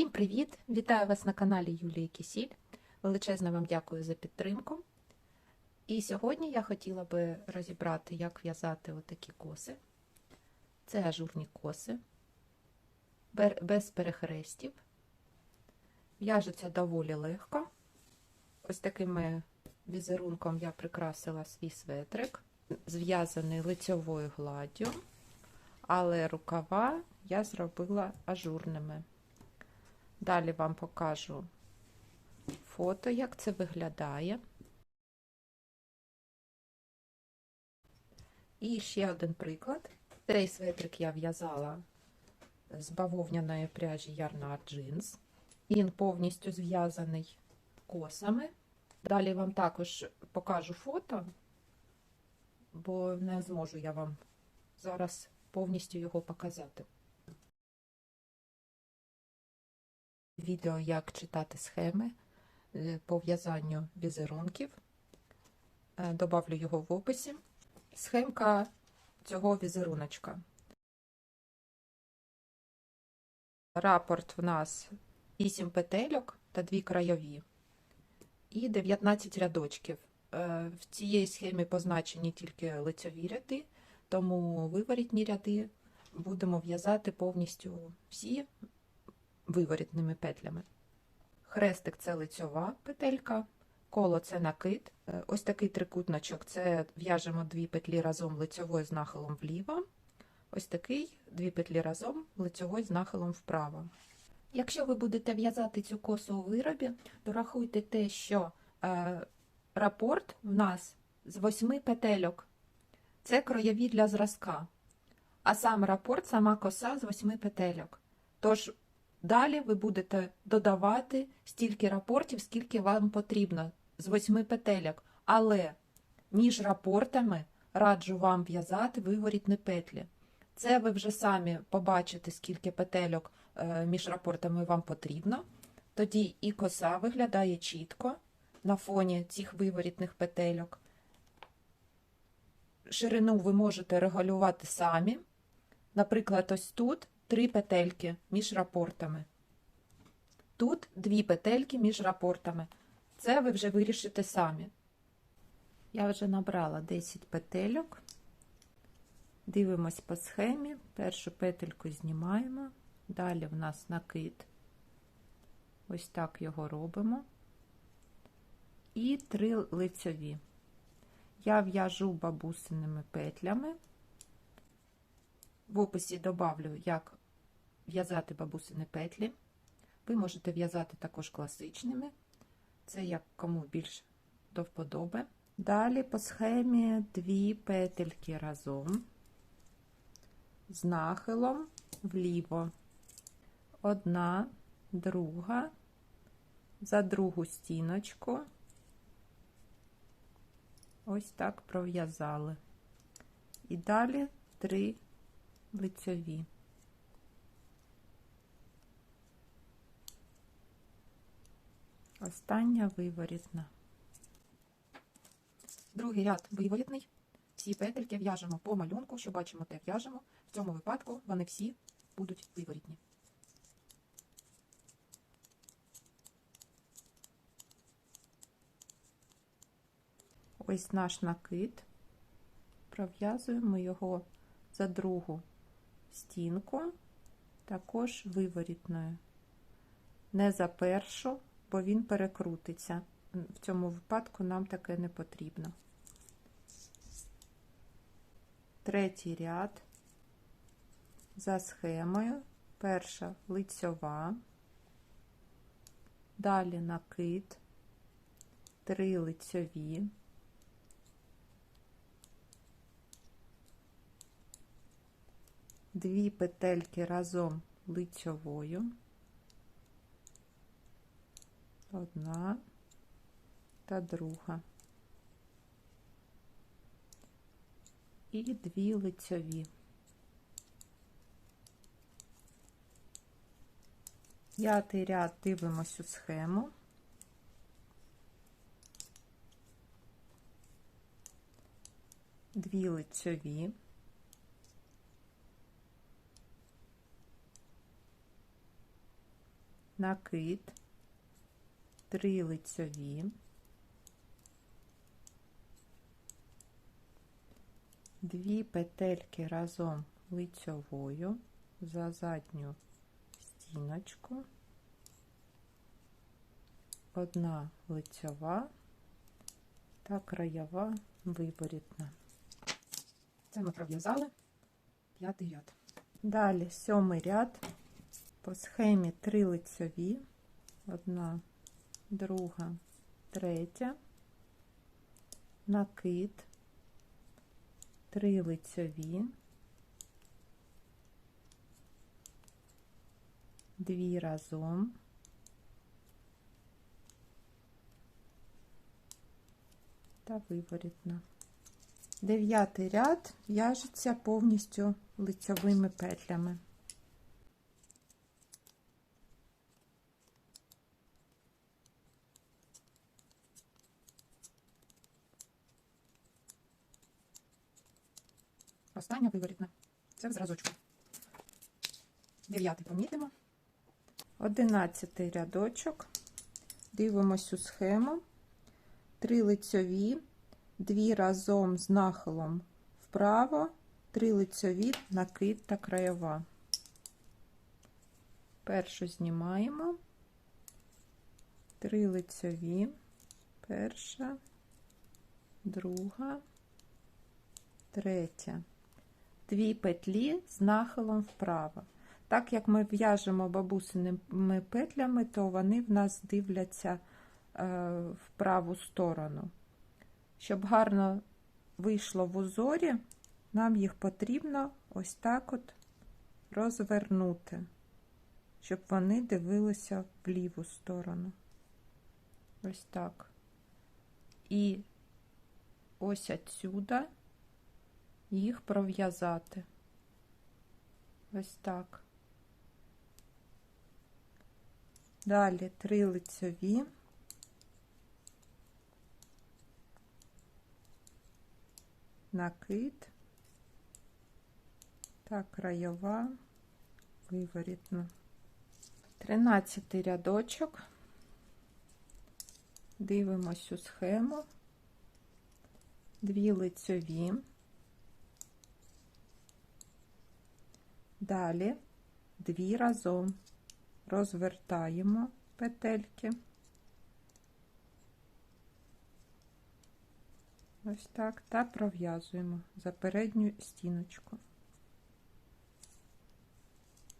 Всім привіт! Вітаю вас на каналі Юлії Кісіль. Величезно вам дякую за підтримку. І сьогодні я хотіла би розібрати, як в'язати отакі коси. Це ажурні коси, без перехрестів. В'яжуться доволі легко. Ось таким візерунком я прикрасила свій светрик, зв'язаний лицьовою гладдю, але рукава я зробила ажурними. Далі вам покажу фото, як це виглядає. І ще один приклад. Цей светрик я в'язала з бавовняної пряжі Ярнар Джинс. Він повністю зв'язаний косами. Далі вам також покажу фото, бо не зможу я вам зараз повністю його показати. Відео, як читати схеми е, по в'язанню візерунків. Е, Добавлю його в описі. Схемка цього візеруночка. Рапорт в нас 8 петельок та 2 краєві і 19 рядочків. Е, В цієї схемі позначені тільки лицьові ряди, тому виворітні ряди будемо в'язати повністю всі виворітними петлями. Хрестик це лицьова петелька, коло це накид. Е, Ось такий трикутничок це в'яжемо дві петлі разом лицьовою з нахилом вліво. Ось такий дві петлі разом лицьовою з нахилом вправо. Якщо ви будете в'язати цю косу у виробі, то рахуйте те, що е, рапорт в нас з восьми петельок. Це кроєві для зразка. А сам рапорт, сама коса з восьми петельок. Тож Далі ви будете додавати стільки рапортів, скільки вам потрібно з восьми петельок. Але між рапортами раджу вам в'язати виворітні петлі. Це ви вже самі побачите, скільки петельок е, між рапортами вам потрібно. Тоді і коса виглядає чітко на фоні цих виворітних петельок. Ширину ви можете регулювати самі. Наприклад, ось тут три петельки між рапортами. Тут дві петельки між рапортами. Це ви вже вирішите самі. Я вже набрала 10 петельок. Дивимось по схемі. Першу петельку знімаємо. Далі в нас накид. Ось так його робимо. І три лицьові. Я в'яжу бабусиними петлями. В описі добавлю, як в'язати бабусини петлі. Ви можете в'язати також класичними, це як кому більш до вподоби. Далі по схемі дві петельки разом з нахилом вліво. Одна, друга, за другу стіночку. Ось так пров'язали. І далі три лицьові. Остання виворітна. Другий ряд виворітний. Всі петельки в'яжемо по малюнку, що бачимо, те в'яжемо. В цьому випадку вони всі будуть виворітні. Ось наш накид. Пров'язуємо його за другу стінку, також виворітною. Не за першу, бо він перекрутиться. В цьому випадку нам таке не потрібно. Третій ряд за схемою. Перша лицьова, далі накид, три лицьові, дві петельки разом лицьовою. одна та друга. І дві лицьові. П'ятий ряд дивимось у схему. Дві лицьові. Накид, 3 лицьові, дві петельки разом лицьовою за задню стіночку, одна лицьова та краєва виворітна. Це ми пров'язали п'ятий ряд. Далі сьомий ряд по схемі три лицьові, одна, друга, третя, накид, три лицьові, дві разом, та виворітна. Дев'ятий ряд в'яжеться повністю лицьовими петлями. Остання виворітна. Це в зразочку. Дев'ятий помітимо. Одинадцятий рядочок. Дивимось у схему. Три лицьові, дві разом з нахилом вправо, три лицьові, накид та краєва. Першу знімаємо, три лицьові, перша, друга, третя. Дві петлі з нахилом вправо. Так як ми в'яжемо бабусиними петлями, то вони в нас дивляться в праву сторону. Щоб гарно вийшло в узорі, нам їх потрібно ось так от розвернути, щоб вони дивилися в ліву сторону. Ось так. І ось отсюда їх пров'язати. Ось так. Далі три лицьові. накид та краєва виворітна. Тринадцятий рядочок. Дивимось у схему, дві лицьові. Далі дві разом розвертаємо петельки. Ось так, та пров'язуємо за передню стіночку.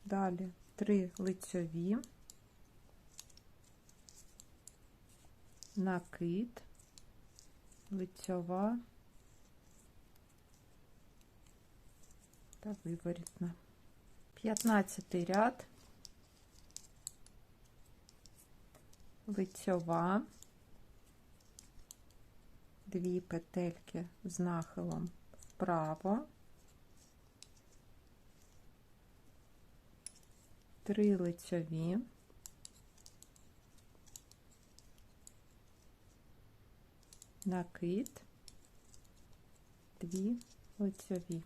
Далі три лицьові, накид, лицьова та виворітна. 15 ряд, лицьова. Дві петельки з нахилом вправо, три лицьові, накид, дві лицьові.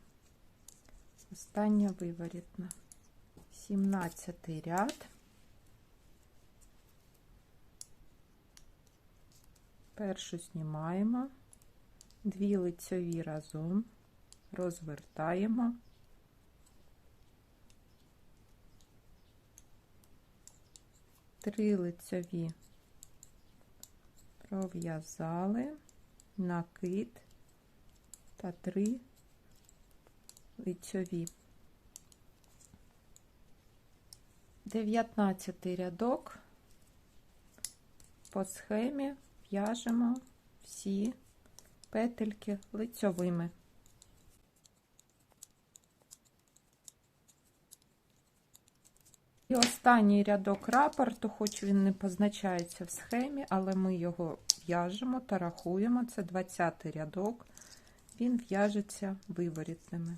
Остання виворітна. 17 ряд. Першу знімаємо, дві лицьові разом, розвертаємо, три лицьові пров'язали, накид та три лицьові. Дев'ятнадцятий рядок по схемі в'яжемо всі петельки лицьовими. І останній рядок рапорту, хоч він не позначається в схемі, але ми його в'яжемо та рахуємо. Це 20 рядок, він в'яжеться виворітними.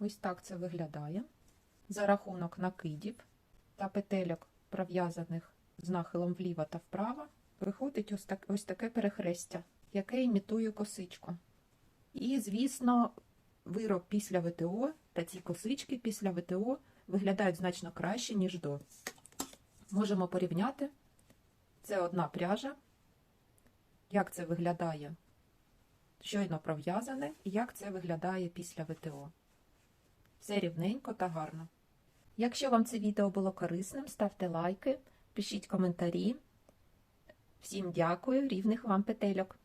Ось так це виглядає. За рахунок накидів та петельок, пров'язаних з нахилом вліво та вправо, виходить ось, так, ось таке перехрестя, яке імітує косичку. І, звісно, вироб після ВТО та ці косички після ВТО виглядають значно краще, ніж до. Можемо порівняти. Це одна пряжа. Як це виглядає щойно пров'язане, і як це виглядає після ВТО. Все рівненько та гарно. Якщо вам це відео було корисним, ставте лайки, пишіть коментарі. Всім дякую, рівних вам петельок!